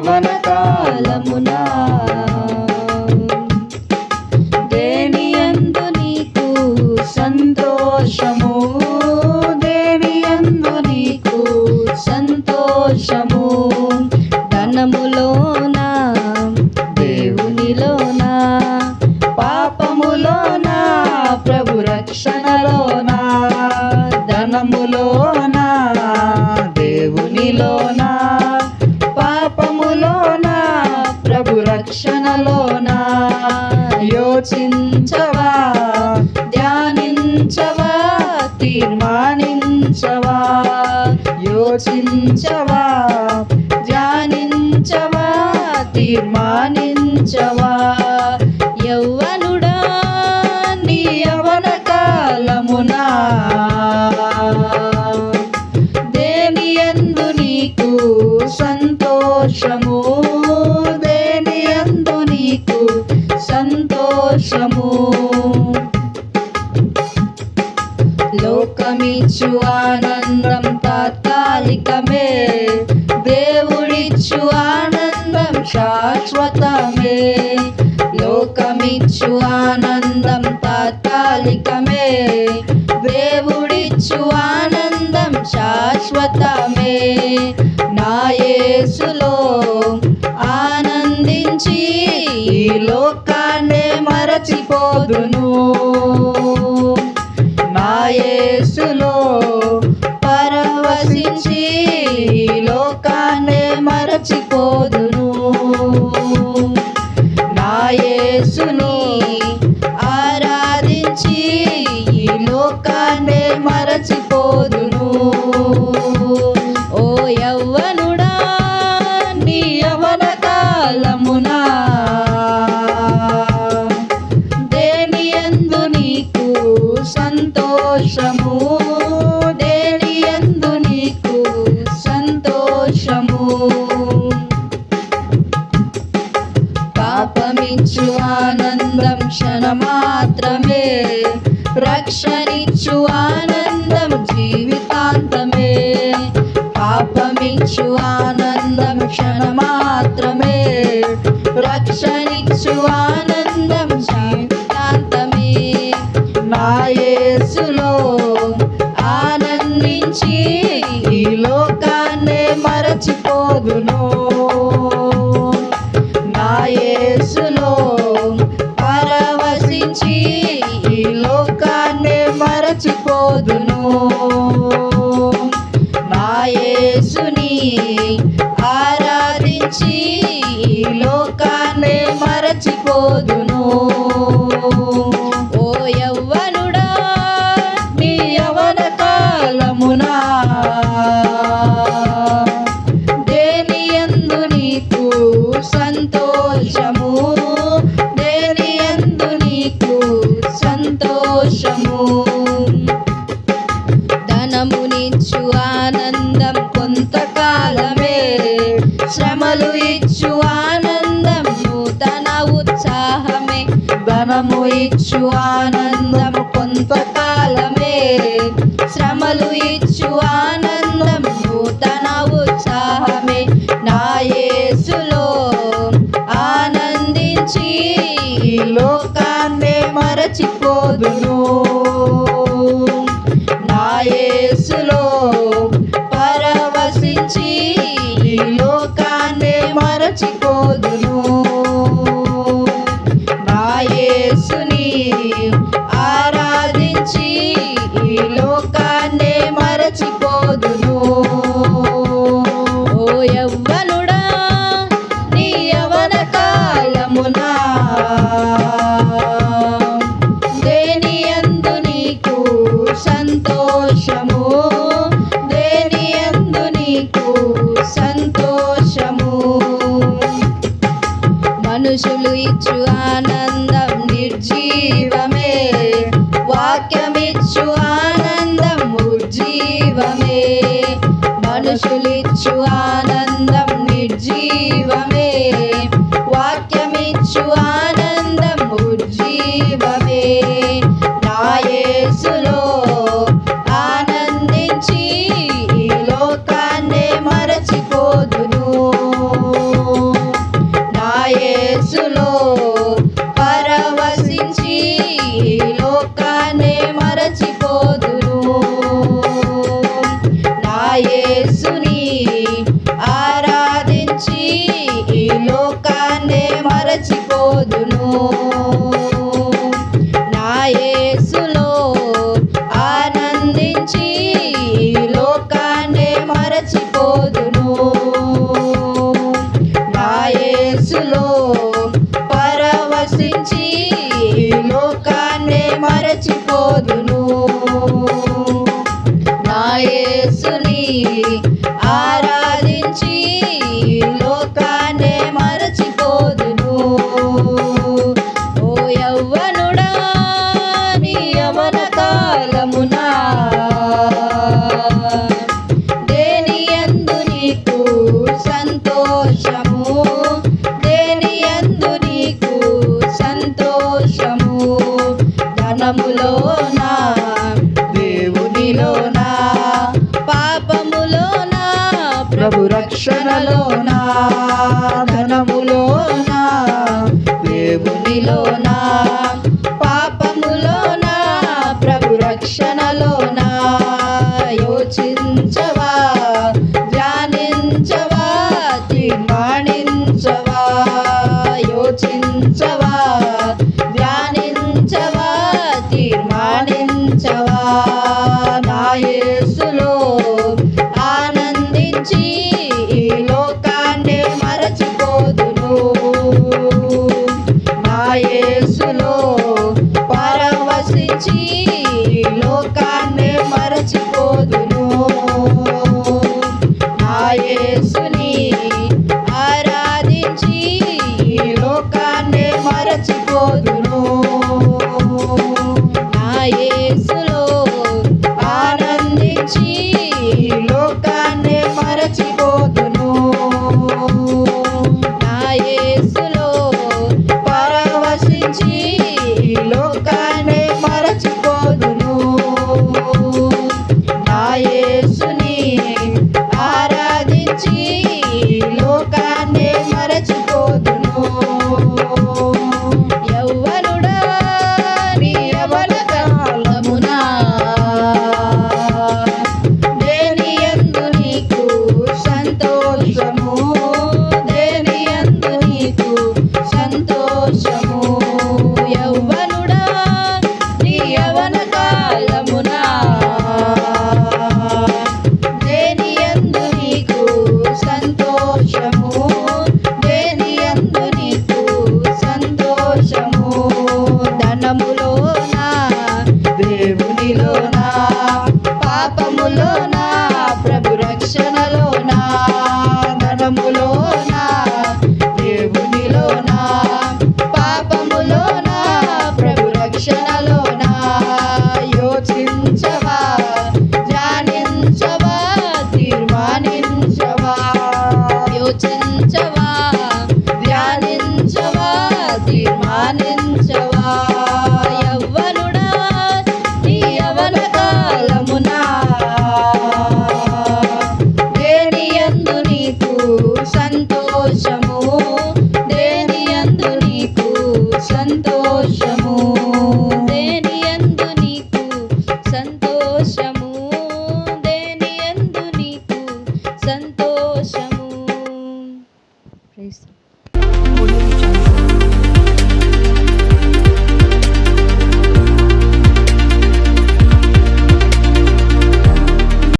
యవన కాలమునా. దేని యందు నీకు సంతోషము? దేని యందు నీకు సంతోషము? ధనములోనా దేవునిలోనా పాపములోనా ప్రభు రక్షణలోనా ధనములోనా ఆలోచించవా ధ్యానించవా? తీర్మానించవా? యౌవనుడా నీ యవన కాలమునా? దేని యందు నీకు సంతోషము? శాశ్వతమే. లోకమిచ్చు ఆనందం తాత్కాలికమే. దేవుడిచ్చు ఆనందం శాశ్వతమే. నాయసులో ఆనందించి ఈ లోకాన్నే మరచిపోదును. నాయసులో పరవశించి ఈ లోకాన్నే మరచిపోదును. యేసుని ఆరాధించి ఈ లోకాన్నే మరచిపోదును. ఓ యవ్వనుడా నీ యవన కాలమునా దేని యందు నీకు సంతోషము? మరచిపోదును ఇచ్చు ఆనందం కొంతకాలమే. శ్రమలు ఇచ్చు ఆనందం నూతన ఉత్సాహమే. నా యేసులో ఆనందించి ఈ లోకాన్నే మరచిపోదును. నా యేసులో మనుషులు ఇచ్చు ఆనందం నిర్జీవమే వాక్యమిచ్చు ఆనందం ఉజ్జీవమే మనుషులిచ్చు ఆనందం నిర్జీవమే వాక్యమిచ్చు నీ ధనములోన దేవునిలోన? పాపములోన? ప్రభు యోచించవా? ధ్యానించవా? తీర్మానించవా? యోచించ ti.